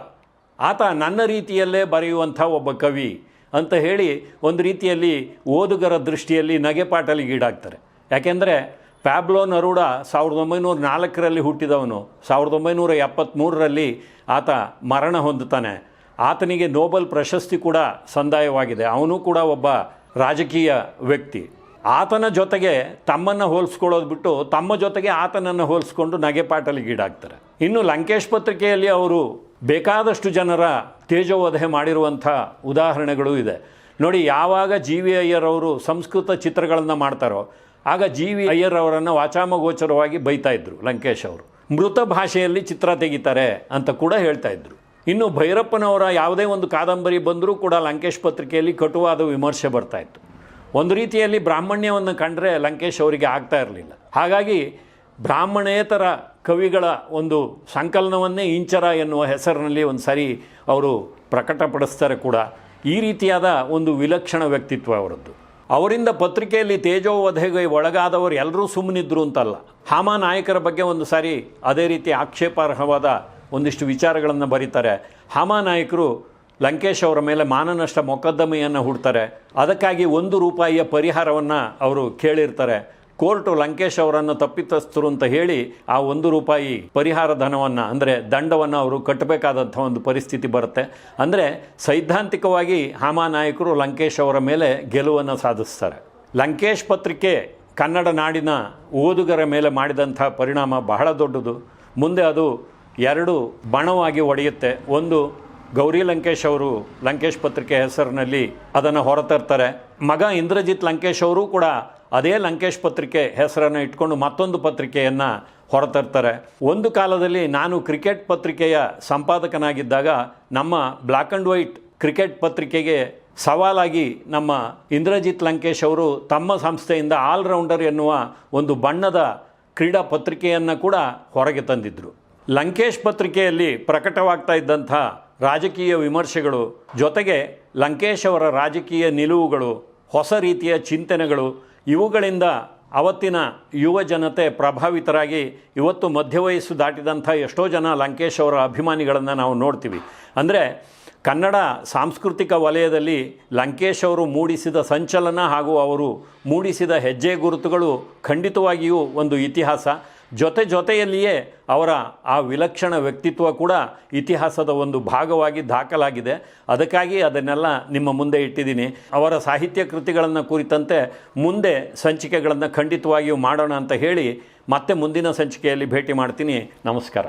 Speaker 1: ಆತ ನನ್ನ ರೀತಿಯಲ್ಲೇ ಬರೆಯುವಂಥ ಒಬ್ಬ ಕವಿ ಅಂತ ಹೇಳಿ ಒಂದು ರೀತಿಯಲ್ಲಿ ಓದುಗರ ದೃಷ್ಟಿಯಲ್ಲಿ ನಗೆಪಾಟಲಿಗೀಡಾಗ್ತಾರೆ ಯಾಕೆಂದರೆ ಪ್ಯಾಬ್ಲೋ ನರೂಡ ಸಾವಿರದ ಒಂಬೈನೂರ ನಾಲ್ಕರಲ್ಲಿ ಹುಟ್ಟಿದವನು, ಸಾವಿರದ ಒಂಬೈನೂರ ಎಪ್ಪತ್ತ್ಮೂರರಲ್ಲಿ ಆತ ಮರಣ ಹೊಂದುತ್ತಾನೆ. ಆತನಿಗೆ ನೋಬಲ್ ಪ್ರಶಸ್ತಿ ಕೂಡ ಸಂದಾಯವಾಗಿದೆ. ಅವನು ಕೂಡ ಒಬ್ಬ ರಾಜಕೀಯ ವ್ಯಕ್ತಿ. ಆತನ ಜೊತೆಗೆ ತಮ್ಮನ್ನು ಹೋಲಿಸ್ಕೊಳ್ಳೋದು ಬಿಟ್ಟು ತಮ್ಮ ಜೊತೆಗೆ ಆತನನ್ನು ಹೋಲಿಸ್ಕೊಂಡು ನಗೆಪಾಟಲಿಗೀಡಾಗ್ತಾರೆ ಇನ್ನು ಲಂಕೇಶ್ ಪತ್ರಿಕೆಯಲ್ಲಿ ಅವರು ಬೇಕಾದಷ್ಟು ಜನರ ತೇಜೋವಧೆ ಮಾಡಿರುವಂಥ ಉದಾಹರಣೆಗಳು ಇದೆ. ನೋಡಿ, ಯಾವಾಗ ಜಿ ವಿ ಅಯ್ಯರ್ ಅವರು ಸಂಸ್ಕೃತ ಚಿತ್ರಗಳನ್ನು ಮಾಡ್ತಾರೋ, ಆಗ ಜಿ ವಿ ಅಯ್ಯರ್ ಅವರನ್ನು ವಾಚಾಮಗೋಚರವಾಗಿ ಬೈತಾ ಲಂಕೇಶ್ ಅವರು. ಮೃತ ಭಾಷೆಯಲ್ಲಿ ಚಿತ್ರ ತೆಗಿತಾರೆ ಅಂತ ಕೂಡ ಹೇಳ್ತಾ ಇದ್ರು. ಇನ್ನು ಭೈರಪ್ಪನವರ ಯಾವುದೇ ಒಂದು ಕಾದಂಬರಿ ಬಂದರೂ ಕೂಡ ಲಂಕೇಶ್ ಪತ್ರಿಕೆಯಲ್ಲಿ ಕಟುವಾದ ವಿಮರ್ಶೆ ಬರ್ತಾ ಇತ್ತು. ಒಂದು ರೀತಿಯಲ್ಲಿ ಬ್ರಾಹ್ಮಣ್ಯವನ್ನು ಕಂಡರೆ ಲಂಕೇಶ್ ಅವರಿಗೆ ಆಗ್ತಾ ಇರಲಿಲ್ಲ. ಹಾಗಾಗಿ ಬ್ರಾಹ್ಮಣೇತರ ಕವಿಗಳ ಒಂದು ಸಂಕಲನವನ್ನೇ ಇಂಚರ ಎನ್ನುವ ಹೆಸರಿನಲ್ಲಿ ಒಂದು ಸಾರಿ ಅವರು ಪ್ರಕಟಪಡಿಸ್ತಾರೆ ಕೂಡ. ಈ ರೀತಿಯಾದ ಒಂದು ವಿಲಕ್ಷಣ ವ್ಯಕ್ತಿತ್ವ ಅವರದ್ದು. ಅವರಿಂದ ಪತ್ರಿಕೆಯಲ್ಲಿ ತೇಜೋವಧೆಗೆ ಒಳಗಾದವರು ಎಲ್ಲರೂ ಸುಮ್ಮನಿದ್ರು ಅಂತಲ್ಲ. ಹಾಮ ನಾಯಕರ ಬಗ್ಗೆ ಒಂದು ಸಾರಿ ಅದೇ ರೀತಿ ಆಕ್ಷೇಪಾರ್ಹವಾದ ಒಂದಿಷ್ಟು ವಿಚಾರಗಳನ್ನು ಬರೀತಾರೆ. ಹಾಮಾನಾಯಕರು ಲಂಕೇಶ್ ಅವರ ಮೇಲೆ ಮಾನನಷ್ಟ ಮೊಕದ್ದಮೆಯನ್ನು ಹೂಡ್ತಾರೆ. ಅದಕ್ಕಾಗಿ ಒಂದು ರೂಪಾಯಿಯ ಪರಿಹಾರವನ್ನು ಅವರು ಕೇಳಿರ್ತಾರೆ. ಕೋರ್ಟು ಲಂಕೇಶ್ ಅವರನ್ನು ತಪ್ಪಿತಸ್ಥರು ಅಂತ ಹೇಳಿ ಆ ಒಂದು ರೂಪಾಯಿ ಪರಿಹಾರ ಧನವನ್ನು, ಅಂದರೆ ದಂಡವನ್ನು ಅವರು ಕಟ್ಟಬೇಕಾದಂಥ ಒಂದು ಪರಿಸ್ಥಿತಿ ಬರುತ್ತೆ. ಅಂದರೆ ಸೈದ್ಧಾಂತಿಕವಾಗಿ ಹಾಮಾ ನಾಯಕರು ಲಂಕೇಶ್ ಅವರ ಮೇಲೆ ಗೆಲುವನ್ನು ಸಾಧಿಸ್ತಾರೆ. ಲಂಕೇಶ್ ಪತ್ರಿಕೆ ಕನ್ನಡ ನಾಡಿನ ಓದುಗರ ಮೇಲೆ ಮಾಡಿದಂಥ ಪರಿಣಾಮ ಬಹಳ ದೊಡ್ಡದು. ಮುಂದೆ ಅದು ಎರಡು ಬಣವಾಗಿ ಒಡೆಯುತ್ತೆ. ಒಂದು ಗೌರಿ ಲಂಕೇಶ್ ಅವರು ಲಂಕೇಶ್ ಪತ್ರಿಕೆ ಹೆಸರಿನಲ್ಲಿ ಅದನ್ನು ಹೊರತರ್ತಾರೆ. ಮಗ ಇಂದ್ರಜಿತ್ ಲಂಕೇಶ್ ಅವರು ಕೂಡ ಅದೇ ಲಂಕೇಶ್ ಪತ್ರಿಕೆ ಹೆಸರನ್ನು ಇಟ್ಕೊಂಡು ಮತ್ತೊಂದು ಪತ್ರಿಕೆಯನ್ನು ಹೊರತರ್ತಾರೆ. ಒಂದು ಕಾಲದಲ್ಲಿ ನಾನು ಕ್ರಿಕೆಟ್ ಪತ್ರಿಕೆಯ ಸಂಪಾದಕನಾಗಿದ್ದಾಗ ನಮ್ಮ ಬ್ಲ್ಯಾಕ್ ಆ್ಯಂಡ್ ವೈಟ್ ಕ್ರಿಕೆಟ್ ಪತ್ರಿಕೆಗೆ ಸವಾಲಾಗಿ ನಮ್ಮ ಇಂದ್ರಜಿತ್ ಲಂಕೇಶ್ ಅವರು ತಮ್ಮ ಸಂಸ್ಥೆಯಿಂದ ಆಲ್ರೌಂಡರ್ ಎನ್ನುವ ಒಂದು ಬಣ್ಣದ ಕ್ರೀಡಾ ಪತ್ರಿಕೆಯನ್ನು ಕೂಡ ಹೊರಗೆ ತಂದಿದ್ದರು ಲಂಕೇಶ್ ಪತ್ರಿಕೆಯಲ್ಲಿ ಪ್ರಕಟವಾಗ್ತಾ ಇದ್ದಂಥ ರಾಜಕೀಯ ವಿಮರ್ಶೆಗಳು, ಜೊತೆಗೆ ಲಂಕೇಶ್ ಅವರ ರಾಜಕೀಯ ನಿಲುವುಗಳು, ಹೊಸ ರೀತಿಯ ಚಿಂತನೆಗಳು, ಇವುಗಳಿಂದ ಅವತ್ತಿನ ಯುವ ಜನತೆ ಪ್ರಭಾವಿತರಾಗಿ ಇವತ್ತು ಮಧ್ಯವಯಸ್ಸು ದಾಟಿದಂಥ ಎಷ್ಟೋ ಜನ ಲಂಕೇಶ್ ಅವರ ಅಭಿಮಾನಿಗಳನ್ನು ನಾವು ನೋಡ್ತೀವಿ. ಅಂದರೆ ಕನ್ನಡ ಸಾಂಸ್ಕೃತಿಕ ವಲಯದಲ್ಲಿ ಲಂಕೇಶ್ ಅವರು ಮೂಡಿಸಿದ ಸಂಚಲನ ಹಾಗೂ ಅವರು ಮೂಡಿಸಿದ ಹೆಜ್ಜೆ ಗುರುತುಗಳು ಖಂಡಿತವಾಗಿಯೂ ಒಂದು ಇತಿಹಾಸ. ಜೊತೆ ಜೊತೆಯಲ್ಲಿಯೇ ಅವರ ಆ ವಿಲಕ್ಷಣ ವ್ಯಕ್ತಿತ್ವ ಕೂಡ ಇತಿಹಾಸದ ಒಂದು ಭಾಗವಾಗಿ ದಾಖಲಾಗಿದೆ. ಅದಕ್ಕಾಗಿ ಅದನ್ನೆಲ್ಲ ನಿಮ್ಮ ಮುಂದೆ ಇಟ್ಟಿದ್ದೀನಿ. ಅವರ ಸಾಹಿತ್ಯ ಕೃತಿಗಳನ್ನು ಕುರಿತಂತೆ ಮುಂದೆ ಸಂಚಿಕೆಗಳನ್ನು ಖಂಡಿತವಾಗಿಯೂ ಮಾಡೋಣ ಅಂತ ಹೇಳಿ ಮತ್ತೆ ಮುಂದಿನ ಸಂಚಿಕೆಯಲ್ಲಿ ಭೇಟಿ ಮಾಡ್ತೀನಿ. ನಮಸ್ಕಾರ.